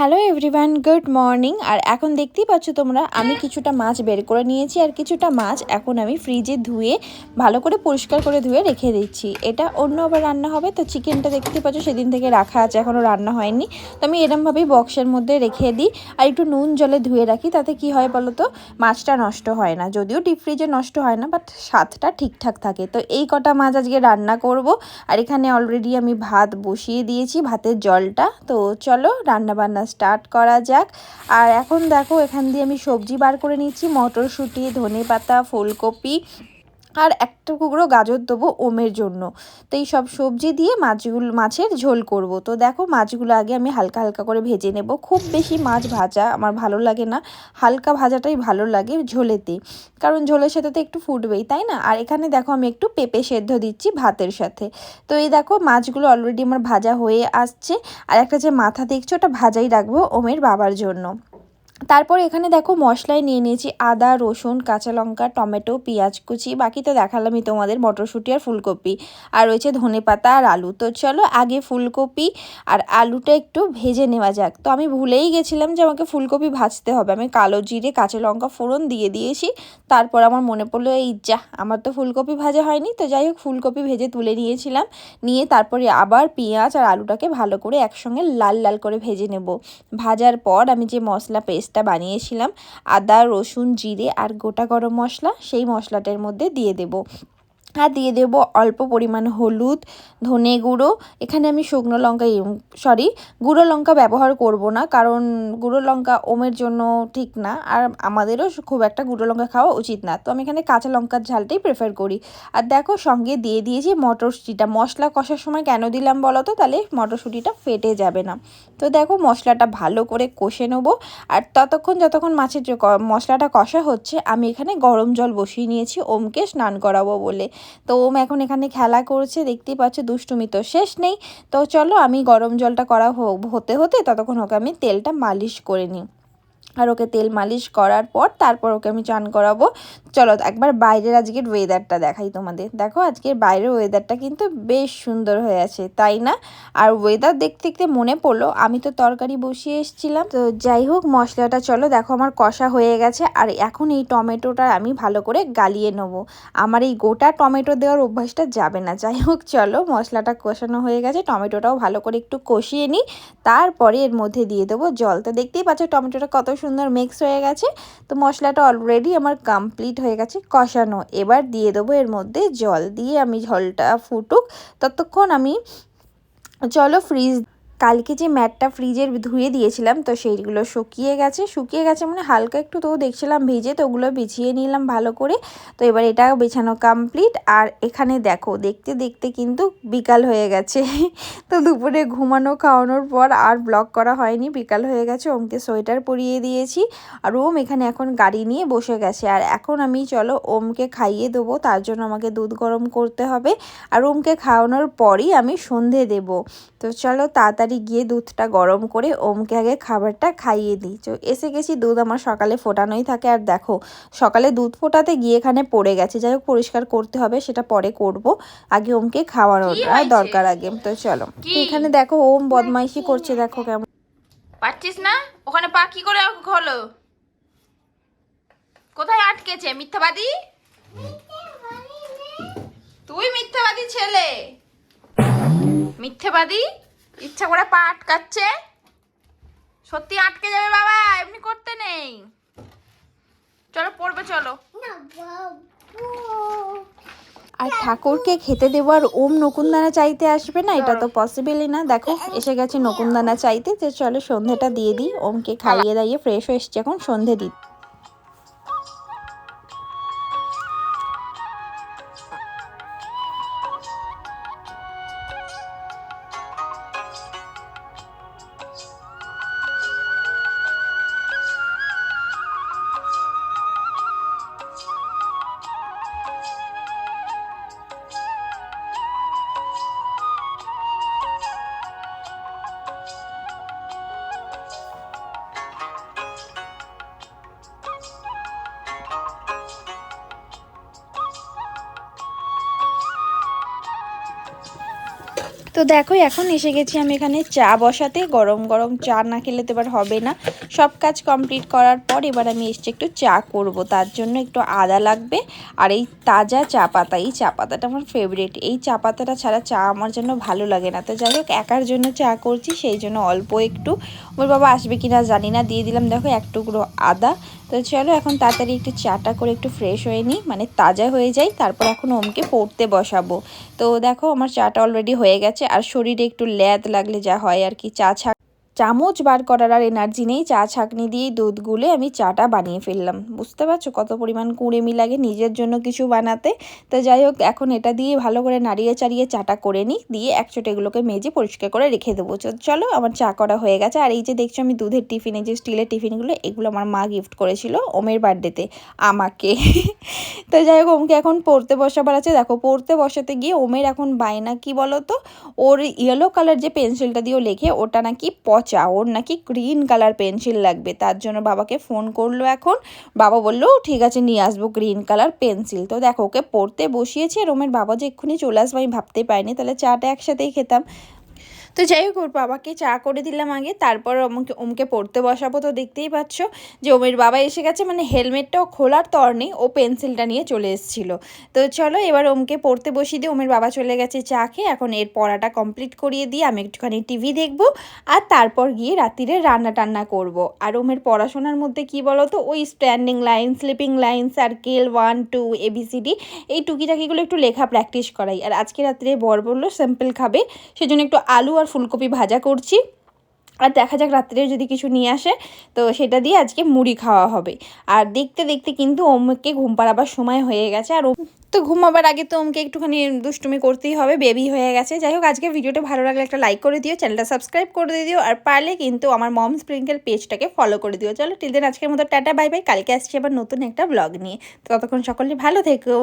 Hello everyone good morning আর এখন দেখতেই পাচ্ছ তোমরা, আমি কিছুটা মাছ বের করে নিয়েছি আর কিছুটা মাছ এখন আমি ফ্রিজে ধুয়ে, ভালো করে পরিষ্কার করে ধুয়ে রেখে দিচ্ছি। এটা অন্য আবার রান্না হবে, তো চিকেনটা দেখতে পাচ্ছ সেদিন থেকে রাখা আছে, এখনও রান্না হয়নি। তো আমি এরমভাবেই বক্সের মধ্যে রেখে দিই আর একটু নুন জলে ধুয়ে রাখি, তাতে কি হয় বলো তো, মাছটা নষ্ট হয় না। যদিও ডিপ ফ্রিজে নষ্ট হয় না বাট স্বাদটা ঠিকঠাক থাকে। তো এই কটা মাছ আজকে রান্না করব। আর এখানে অলরেডি আমি ভাত বসিয়ে দিয়েছি, ভাতের জলটা। তো চলো রান্না বান্না স্টার্ট করা যাক। আর এখন দেখো, এখান দিয়ে আমি সবজি বার করে নিচ্ছি। মটরশুঁটি ধনে পাতা ফুলকপি আর একটা কুকরো গাজর দেবো ওমের জন্য। তো এই সব সবজি দিয়ে মাছগুলো, মাছের ঝোল করব। তো দেখো মাছগুলো আগে আমি হালকা হালকা করে ভেজে নেব। খুব বেশি মাছ ভাজা আমার ভালো লাগে না। হালকা ভাজাটাই ভালো লাগে ঝোলেতে। কারণ ঝোলের সাথে তো একটু ফুটবেই, তাই না? আর এখানে দেখো আমি একটু পেঁপে সেদ্ধ দিচ্ছি ভাতের সাথে। তো এই দেখো মাছগুলো অলরেডি আমার ভাজা হয়ে আসছে। আর একটা যে মাথা দেখছ ওটা ভাজাই রাখব ওমের বাবার জন্য। তারপর এখানে দেখো মশলায় নিয়ে নিয়েছি আদা, রসুন, কাঁচা লঙ্কা, টমেটো, পেঁয়াজ কুচি, বাকি তো দেখালামই তোমাদের, মটরশুঁটি আর ফুলকপি। আর রয়েছে ধনে পাতা আর আলু। তো চলো আগে ফুলকপি আর আলুটা একটু ভেজে নেওয়া যাক। তো আমি ভুলেই গেছিলাম যে আমাকে ফুলকপি ভাজতে হবে। আমি কালো জিরে, কাঁচা লঙ্কা ফোড়ন দিয়ে দিয়েছি। তারপর আমার মনে পড়ল, এই যা, আমার তো ফুলকপি ভাজা হয়নি। তো যাই হোক, ফুলকপি ভেজে তুলে নিয়েছিলাম। নিয়ে তারপরে আবার পেঁয়াজ আর আলুটাকে ভালো করে একসঙ্গে লাল লাল করে ভেজে নেব। ভাজার পর আমি যে মশলা পেস্ট পেস্টটা বানিয়েছিলাম। আদা রসুন জিরে আর গোটা গরম মশলা সেই মশলাটার মধ্যে দিয়ে দেব। আর দিয়ে দেবো অল্প পরিমাণ হলুদ, ধনে গুঁড়ো। এখানে আমি শুকনো লঙ্কা সরি গুঁড়ো লঙ্কা ব্যবহার করব না, কারণ গুঁড়ো লঙ্কা ওমের জন্য ঠিক না। আর আমাদেরও খুব একটা গুঁড়ো লঙ্কা খাওয়া উচিত না। তো আমি এখানে কাঁচা লঙ্কার ঝালটাই প্রেফার করি। আর দেখো সঙ্গে দিয়ে দিয়েছি মটরশুঁটিটা। মশলা কষার সময় কেন দিলাম বলো তো? তাহলে মটরশুঁটিটা ফেটে যাবে না। তো দেখো মশলাটা ভালো করে কষে নেব। আর ততক্ষণ যতক্ষণ মাছের মশলাটা কষা হচ্ছে, আমি এখানে গরম জল বসিয়ে নিয়েছি, ওমকে স্নান করাবো বলে। তো ওম এখন এখানে খেলা করছে, দেখতেই পাচ্ছ দুষ্টুমি তো শেষ নেই। তো চলো আমি গরম জলটা করা হতে হতে ততক্ষণ ওকে আমি তেলটা মালিশ করে নিই। আর ওকে তেল মালিশ করার পর তারপর ওকে আমি চান করাবো। চলো একবার বাইরের আজকের ওয়েদারটা দেখাই তোমাদের। দেখো আজকের বাইরের ওয়েদারটা কিন্তু বেশ সুন্দর হয়ে আছে, তাই না? আর ওয়েদার দেখতে দেখতে মনে পড়ল, আমি তো তরকারি বসিয়ে এসেছিলাম। তো যাই হোক, মশলাটা চলো, দেখো আমার কষা হয়ে গেছে। আর এখন এই টমেটোটা আমি ভালো করে গালিয়ে নেব। আমার এই গোটা টমেটো দেওয়ার অভ্যাসটা যাবে না। যাই হোক, চলো, মশলাটা কষানো হয়ে গেছে। টমেটোটাও ভালো করে একটু কষিয়ে নিই। তারপরে এর মধ্যে দিয়ে দেবো জল। তো দেখতেই পাচ্ছ, টমেটোটা কত সুন্দর মিক্স হয়ে গেছে। তো মশলাটা অলরেডি আমার কমপ্লিট হয়ে গেছে, কষানো। এবার দিয়ে দেবো এর মধ্যে জল দিয়ে আমি ঝলটা ফুটুক। ততক্ষণ আমি, চলো ফ্রিজ কালকে যে ম্যাটটা ফ্রিজের ধুয়ে দিয়েছিলাম, তো সেইগুলো শুকিয়ে গেছে। শুকিয়ে গেছে মানে হালকা একটু তো দেখছিলাম ভেজে, তো ওগুলো বিছিয়ে নিলাম ভালো করে। তো এবার এটা বেছানো কমপ্লিট আর এখানে দেখো, দেখতে দেখতে কিন্তু বিকাল হয়ে গেছে। তো দুপুরে ঘুমানো খাওয়ানোর পর আর ব্লক করা হয়নি, বিকাল হয়ে গেছে। ওমকে সোয়েটার পরিয়ে দিয়েছি। আর ওম এখানে এখন গাড়ি নিয়ে বসে গেছে। আর এখন আমি, চলো, ওমকে খাইয়ে দেবো। তার জন্য আমাকে দুধ গরম করতে হবে। আর ওমকে খাওয়ানোর পরই আমি সন্ধে দেব। তো চলো, তাড়াতাড়ি তাড়াতাড়ি গিয়ে দুধটা গরম করে ওমকে আগে খাবারটা খাইয়ে দিই। তো এসে গেছি দুধ আমার সকালে ফোটানোই থাকে। আর দেখো সকালে দুধ ফোটাতে গিয়ে এখানে পড়ে গেছে। যাই হোক পরিষ্কার করতে হবে সেটা পরে করব। আগে ওমকে খাওয়ানোটা দরকার আগে। তো চলো। এখানে দেখো ওম বদমাইশি করছে দেখো কেমন। পাচ্ছিস না? ওখানে পা কি করে হলো কোথায় আটকেছে? মিথ্যাবাদী? তুই মিথ্যাবাদী ছেলে। মিথ্যাবাদী? ইচ্ছা করে পা আটকাচ্ছে। সত্যি আটকে যাবে বাবা এমনি করতে নেই। চলো পড়বে চলো। আর ঠাকুরকে খেতে দেবো আর ওম নকুনদানা চাইতে আসবে না এটা তো পসিবলই না। দেখো এসে গেছে নকুনদানা চাইতে। যে চলো সন্ধেটা দিয়ে দিই। ওমকে খাইয়ে দাইয়ে ফ্রেশ হয়ে এসছে এখন সন্ধে দিই তো দেখো, এখন এসে গেছি আমি এখানে চা বসাতে। গরম গরম চা না খেলে তো এবার হবে না। সব কাজ কমপ্লিট করার পর এবার আমি এসছি একটু চা করব। তার জন্য একটু আদা লাগবে আর এই তাজা চা পাতা, এই চা পাতাটা আমার ফেভারিট এই চা পাতাটা ছাড়া চা আমার জন্য ভালো লাগে না। তো যাই হোক, একার জন্য চা করছি, সেই জন্য অল্প একটু। ওর বাবা আসবে কি না জানি না, দিয়ে দিলাম দেখো এক টুকরো আদা। তো চলো এখন তাড়াতাড়ি একটু চাটা করে একটু ফ্রেশ হয়ে নিই মানে তাজা হয়ে যাই, তারপর এখন ওমকে পড়তে বসাবো। তো দেখো আমার চাটা অলরেডি হয়ে গেছে, আর শরীরে একটু ল্যাদ লাগলে যা হয় আর কি, চা ছাক চামচ বার করার আর এনার্জি নেই, চা ছাঁকনি দিয়েই দুধ গুলে আমি চাটা বানিয়ে ফেললাম। বুঝতে পারছ কত পরিমাণ কুড়েমি লাগে নিজের জন্য কিছু বানাতে? তো যাই হোক, এখন এটা দিয়ে ভালো করে নাড়িয়ে চাড়িয়ে চাটা করে নিই, দিয়ে একচোট এগুলোকে মেজে পরিষ্কার করে রেখে দেবো। চলো, আমার চা করা হয়ে গেছে। আর এই যে দেখছ আমি দুধের টিফিনে যে স্টিলের টিফিনগুলো, এগুলো আমার মা গিফট করেছিল ওমের বার্থডেতে আমাকে। তো যাই হোক, ওমকে এখন পড়তে বসাবার আছে। দেখো, পড়তে বসাতে গিয়ে ওমের এখন বায়না কি বলো তো ওর ইয়েলো কালার যে পেন্সিলটা দিয়ে লেখে, ওটা নাকি পচা ওর নাকি গ্রিন কালার পেন্সিল লাগবে। তার জন্য বাবাকে ফোন করল এখন। বাবা বলল, ঠিক আছে, নিয়ে আসব গ্রিন কালার পেন্সিল তো দেখো, ওকে পড়তে বসিয়েছে। রোমের বাবা যে এক্ষুনি চলে আসব, আমি ভাবতে পারিনি। তাহলে চাটা একসাথেই খেতাম। তো যাই হোক, ওর বাবাকে চা করে দিলাম আগে। তারপর আমাকে ওমকে পড়তে বসাবো তো দেখতেই পাচ্ছ। যে ওমের বাবা এসে গেছে মানে হেলমেটটাও খোলার তর নেই, ও পেন্সিলটা নিয়ে চলে এসেছিল। তো চলো এবার ওমকে পড়তে বসিয়ে দিয়ে ওমের বাবা চলে গেছে চা খেয়ে। এখন এর পড়াটা কমপ্লিট করিয়ে দিয়ে আমি একটুখানি টিভি দেখব আর তারপর গিয়ে রাত্রিরে রান্না টান্না করব। আর ওমের পড়াশোনার মধ্যে কি বলো তো ওই standing line sleeping line circle one two A B C D এই টুকিটাকিগুলো একটু লেখা প্র্যাকটিস করাই। আর আজকে রাত্রে বর বলল সিম্পল খাবে। সেজন্য একটু আলু আর ফুলকপি ভাজা করছি। আর দেখা যাক রাত্রে যদি কিছু নিয়ে আসে, তো সেটা দিয়ে আজকে মুড়ি খাওয়া হবে। আর দেখতে দেখতে কিন্তু ওমকে ঘুম পাড়াবার সময় হয়ে গেছে। আর তো ঘুমাবার আগে তো ওমকে একটুখানি দুষ্টুমি করতেই হবে, বেবি হয়ে গেছে। যাই হোক, আজকে ভিডিওটা ভালো লাগলে একটা লাইক করে দিও চ্যানেলটা সাবস্ক্রাইব করে দিও। আর পারলে কিন্তু আমার মম স্প্রিঙ্কেল পেজটাকে ফলো করে দিও। চলো টিল আজকের মতো টাটা বাই বাই কালকে আসছি আবার নতুন একটা ব্লগ নিয়ে। তো ততক্ষণ সকলে ভালো থেকো।